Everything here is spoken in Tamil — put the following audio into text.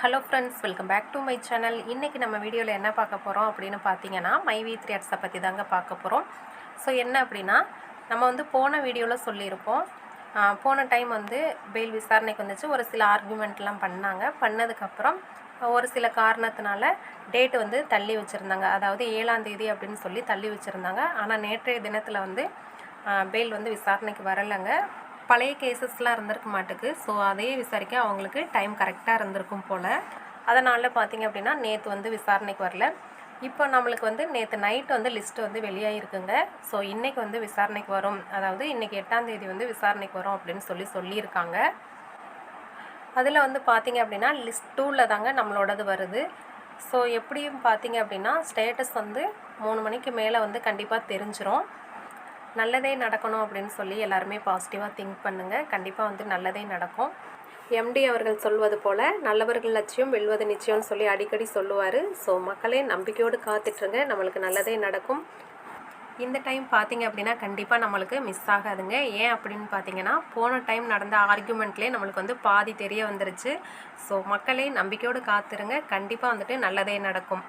Hello friends welcome back to my channel இன்றைக்கி நம்ம வீடியோவில் என்ன பார்க்க போகிறோம் அப்படின்னு பார்த்தீங்கன்னா மை வி த்ரீ ஆட்ஸை பற்றி தாங்க பார்க்க போகிறோம் ஸோ என்ன அப்படின்னா நம்ம வந்து போன வீடியோவில் சொல்லியிருப்போம். போன டைம் வந்து பெயில் விசாரணைக்கு வந்துச்சு. ஒரு சில ஆர்குமெண்ட்லாம் பண்ணாங்க. பண்ணதுக்கப்புறம் ஒரு சில காரணத்தினால டேட் வந்து தள்ளி வச்சுருந்தாங்க. அதாவது ஏழாம் தேதி அப்படின்னு சொல்லி தள்ளி வச்சுருந்தாங்க. ஆனால் நேற்றைய தினத்தில் வந்து பெயில் வந்து விசாரணைக்கு வரலைங்க. பழைய கேசஸ்லாம் இருந்திருக்க மாட்டுக்கு. ஸோ அதையே விசாரிக்க அவங்களுக்கு டைம் கரெக்டாக இருந்திருக்கும் போல். அதனால் பார்த்தீங்க அப்படின்னா நேற்று வந்து விசாரணைக்கு வரல. இப்போ நம்மளுக்கு வந்து நேற்று நைட் வந்து லிஸ்ட் வந்து வெளியாகிருக்குங்க ஸோ இன்றைக்கி வந்து விசாரணைக்கு வரும். அதாவது இன்றைக்கி எட்டாந்தேதி வந்து விசாரணைக்கு வரும் அப்படின்னு சொல்லி சொல்லியிருக்காங்க. அதில் வந்து பார்த்தீங்க அப்படின்னா லிஸ்ட் டூவில் தாங்க நம்மளோடது வருது. ஸோ எப்படியும் பார்த்தீங்க அப்படின்னா ஸ்டேட்டஸ் வந்து மூணு மணிக்கு மேலே வந்து கண்டிப்பாக தெரிஞ்சிரும். நல்லதே நடக்கணும் அப்படின்னு சொல்லி எல்லாருமே பாசிட்டிவாக திங்க் பண்ணுங்கள் கண்டிப்பாக வந்து நல்லதே நடக்கும். எம்டி அவர்கள் சொல்வது போல் நல்லவர்கள் லட்சியம் வெல்வது நிச்சயம்னு சொல்லி அடிக்கடி சொல்லுவார். ஸோ மக்களே நம்பிக்கையோடு காத்துட்ருங்க. நம்மளுக்கு நல்லதே நடக்கும். இந்த டைம் பார்த்தீங்க அப்படின்னா கண்டிப்பாக நம்மளுக்கு மிஸ் ஆகாதுங்க. ஏன் அப்படின்னு பார்த்தீங்கன்னா போன டைம் நடந்த ஆர்குமெண்ட்லேயே நம்மளுக்கு வந்து பாதி தெரிய வந்துருச்சு. ஸோ மக்களே நம்பிக்கையோடு காத்துருங்க. கண்டிப்பாக வந்துட்டு நல்லதே நடக்கும்.